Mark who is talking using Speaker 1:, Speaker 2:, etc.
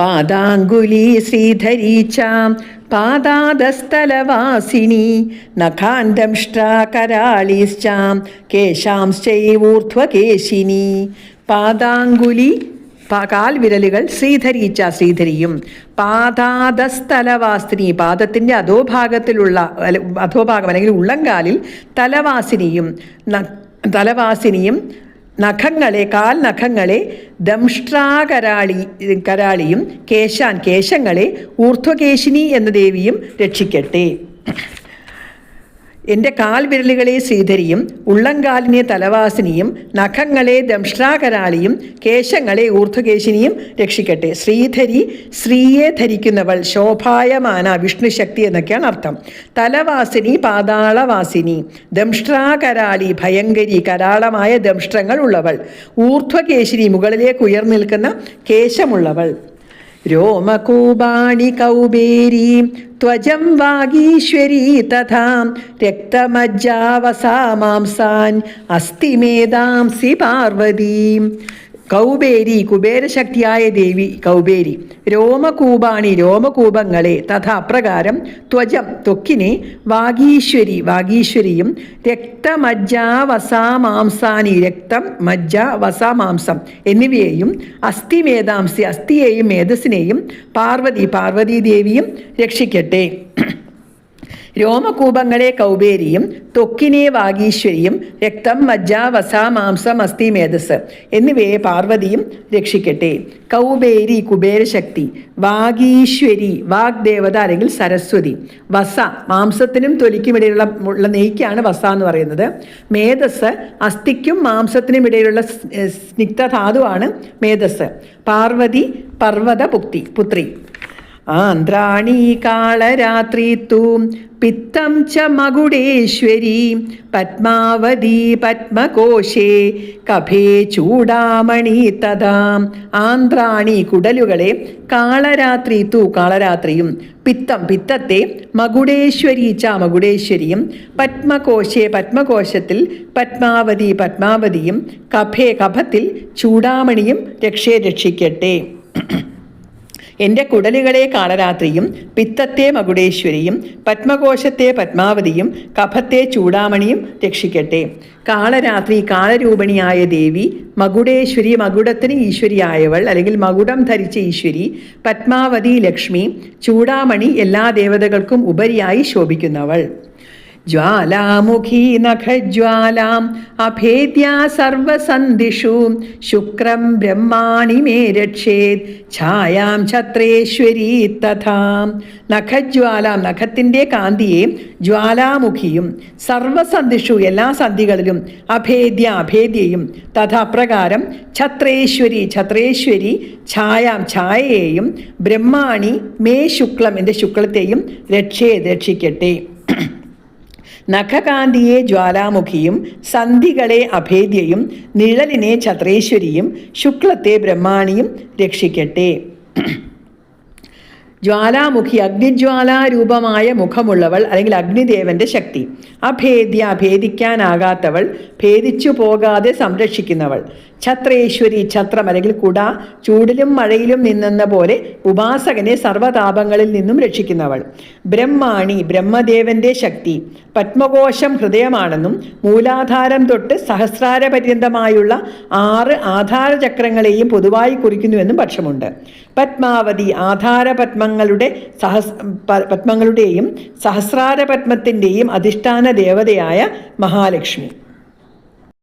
Speaker 1: പാദാങ്കുലി ശ്രീധരീച്ചാം പാദാദസ്ഥലവാസിനി നഖാന്തംഷ്ട്രാകരാളിശ്ചാം കേശാംശ്ചൈവൂർധ്വകേശിനി. പാദാങ്കുലി കാൽവിരലുകൾ ശ്രീധരീച്ച ശ്രീധരിയും. പാദാദസ്ഥലവാസിനി പാദത്തിന്റെ അധോഭാഗത്തിലുള്ള അധോഭാഗം അല്ലെങ്കിൽ ഉള്ളങ്കാലിൽ തലവാസിനിയും തലവാസിനിയും നഖങ്ങളെ കാൽ നഖങ്ങളെ ദംഷ്ട്രാകരാളി കരാളിയും കേശാൻ കേശങ്ങളെ ഊർധ്വകേശിനി എന്ന ദേവിയും രക്ഷിക്കട്ടെ. എന്റെ കാൽവിരലുകളെ ശ്രീധരിയും ഉള്ളങ്കാലിനെ തലവാസിനിയും നഖങ്ങളെ ദംഷ്ട്രാകരാളിയും കേശങ്ങളെ ഊർധ്വകേശിനിയും രക്ഷിക്കട്ടെ. ശ്രീധരി സ്ത്രീയെ ധരിക്കുന്നവൾ ശോഭായമാന വിഷ്ണുശക്തി എന്നൊക്കെയാണ് അർത്ഥം. തലവാസിനി പാതാളവാസിനി ദംഷ്ട്രാകരാളി ഭയങ്കരി കരാളമായ ദംഷ്ട്രങ്ങൾ ഉള്ളവൾ. ഊർധ്വകേശിനി മുകളിലേക്ക് ഉയർന്നു നിൽക്കുന്ന കേശമുള്ളവൾ. രോമകൂപാണി കൗബേരി ത്വജം വാഗീശ്വരീ തഥാ രക്തമജ്ജാവസാമാംസാൻ അസ്ഥിമേതാംസി പാർവതീം. കൗബേരി കുബേരശക്തിയായ ദേവി കൗബേരി. രോമകൂപാണി രോമകൂപങ്ങളെ തഥാ അപ്രകാരം ത്വജം ത്വക്കിനെ വാഗീശ്വരി വാഗീശ്വരിയും രക്തമജ്ജാവസാമാംസാനി രക്തം മജ്ജ വസാമാംസം എന്നിവയെയും അസ്ഥിമേധാംസി അസ്ഥിയെയും മേധസ്സിനെയും പാർവതി പാർവതീദേവിയും രക്ഷിക്കട്ടെ. രോമകൂപങ്ങളെ കൗബേരിയും ത്വക്കിനെ വാഗീശ്വരിയും രക്തം മജ്ജ വസ മാംസം അസ്ഥി മേധസ് എന്നിവയെ പാർവതിയും രക്ഷിക്കട്ടെ. കൗബേരി കുബേരശക്തി വാഗീശ്വരി വാഗ്ദേവത അല്ലെങ്കിൽ സരസ്വതി. വസ മാംസത്തിനും തൊലിക്കും ഇടയിലുള്ള ഉള്ള നെയ്ക്കാണ് വസ എന്ന് പറയുന്നത്. മേധസ് അസ്ഥിക്കും മാംസത്തിനും ഇടയിലുള്ള സ്നിഗ്ധാതുവാണ് മേധസ്. പാർവതി പർവത പുക്തി പുത്രി. ആന്ധ്രാണി കാളരാത്രി തൂ പിത്തം ച മകുടേശ്വരി പത്മാവതി പത്മകോശേ കഭേ ചൂടാമണി തഥാ. ആന്ധ്രാണി കുടലുകളെ കാളരാത്രി തൂ കാളരാത്രിയും പിത്തം പിത്തത്തെ മകുടേശ്വരി ച മകുടേശ്വരിയും പത്മകോശേ പത്മകോശത്തിൽ പത്മാവതി പത്മാവതിയും കഭേ കഭത്തിൽ ചൂടാമണിയും രക്ഷേ രക്ഷിക്കട്ടെ. എന്റെ കുടലുകളെ കാളരാത്രിയും പിത്തത്തെ മകുടേശ്വരിയും പത്മകോശത്തെ പത്മാവതിയും കഫത്തെ ചൂടാമണിയും രക്ഷിക്കട്ടെ. കാളരാത്രി കാളരൂപിണിയായ ദേവി മകുടേശ്വരി മകുടത്തിന് ഈശ്വരിയായവൾ അല്ലെങ്കിൽ മകുടം ധരിച്ച ഈശ്വരി പത്മാവതി ലക്ഷ്മി ചൂടാമണി എല്ലാ ദേവതകൾക്കും ഉപരിയായി ശോഭിക്കുന്നവൾ. ജ്വാലാമുഖി നഖജ്വാലാം അഭേദ്യ സർവസന്ധിഷു. ശുക്രം ബ്രഹ്മാണി മേ രക്ഷേത്. ഛായാം ഛത്രേശ്വരി തഥാം. നഖജ്വാലാം നഖത്തിന്റെ കാന്തിയെ ജ്വാലാമുഖിയും സർവസന്ധിഷു എല്ലാ സന്ധികളിലും അഭേദ്യ അഭേദ്യയും. തഥാ പ്രകാരം ഛത്രേശ്വരി ഛത്രേശ്വരി ഛായാം ഛായയെയും ബ്രഹ്മാണി മേ ശുക്ലം എന്റെ ശുക്ലത്തെയും രക്ഷേ രക്ഷിക്കട്ടെ. നഖകാന്തിയെ ജ്വാലാമുഖിയും സന്ധികളെ അഭേദ്യയും നിഴലിനെ ഛത്രേശ്വരിയും ശുക്ലത്തെ ബ്രഹ്മാണിയും രക്ഷിക്കട്ടെ. ജ്വാലാമുഖി അഗ്നിജ്വാലാരൂപമായ മുഖമുള്ളവൾ അല്ലെങ്കിൽ അഗ്നിദേവന്റെ ശക്തി. അഭേദ്യ ഭേദിക്കാനാകാത്തവൾ ഭേദിച്ചു പോകാതെ സംരക്ഷിക്കുന്നവൾ. ഛത്രേശ്വരി ഛത്രം അല്ലെങ്കിൽ കുട ചൂടിലും മഴയിലും നിന്നെന്ന പോലെ ഉപാസകനെ സർവതാപങ്ങളിൽ നിന്നും രക്ഷിക്കുന്നവൾ. ബ്രഹ്മാണി ബ്രഹ്മദേവന്റെ ശക്തി. പത്മകോശം ഹൃദയമാണെന്നും മൂലാധാരം തൊട്ട് സഹസ്രാര പര്യന്തമായുള്ള ആറ് ആധാര ചക്രങ്ങളെയും പൊതുവായി കുറിക്കുന്നുവെന്നും പക്ഷമുണ്ട്. പത്മാവതി ആധാര പത്മങ്ങളുടെ സഹസ് പത്മങ്ങളുടെയും സഹസ്രാര പത്മത്തിന്റെയും അധിഷ്ഠാന ദേവതയായ മഹാലക്ഷ്മി.